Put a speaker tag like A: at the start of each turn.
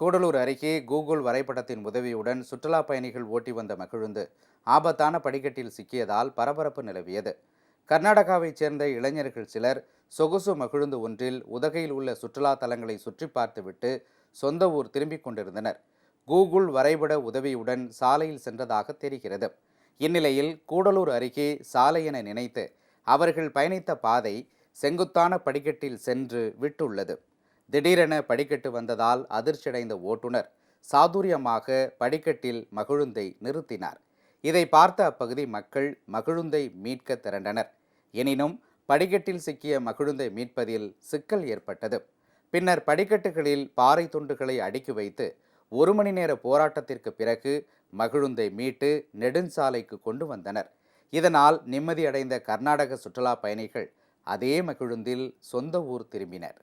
A: கூடலூர் அருகே கூகுள் வரைபடத்தின் உதவியுடன் சுற்றுலா பயணிகள் ஓட்டி வந்த மகிழுந்து ஆபத்தான படிக்கட்டில் சிக்கியதால் பரபரப்பு நிலவியது. கர்நாடகாவைச் சேர்ந்த இளைஞர்கள் சிலர் சொகுசு மகிழுந்து ஒன்றில் உதகையில் உள்ள சுற்றுலா தலங்களை சுற்றி பார்த்துவிட்டு சொந்த ஊர் திரும்பிக் கொண்டிருந்தனர். கூகுள் வரைபட உதவியுடன் சாலையில் சென்றதாக தெரிகிறது. இந்நிலையில் கூடலூர் அருகே சாலை என நினைத்து அவர்கள் பயணித்த பாதை செங்குத்தான படிக்கட்டில் சென்று விட்டுள்ளது. திடீரென படிக்கட்டு வந்ததால் அதிர்ச்சியடைந்த ஓட்டுநர் சாதுரியமாக படிக்கட்டில் மகிழுந்தை நிறுத்தினார். இதை பார்த்த அப்பகுதி மக்கள் மகிழுந்தை மீட்க திரண்டனர். எனினும் படிக்கட்டில் சிக்கிய மகிழுந்தை மீட்பதில் சிக்கல் ஏற்பட்டது. பின்னர் படிக்கட்டுகளில் பாறை துண்டுகளை அடுக்கி வைத்து ஒரு மணி நேர போராட்டத்திற்கு பிறகு மகிழுந்தை மீட்டு நெடுஞ்சாலைக்கு கொண்டு வந்தனர். இதனால் நிம்மதியடைந்த கர்நாடக சுற்றுலா பயணிகள் அதே மகிழுந்தில் சொந்த ஊர் திரும்பினர்.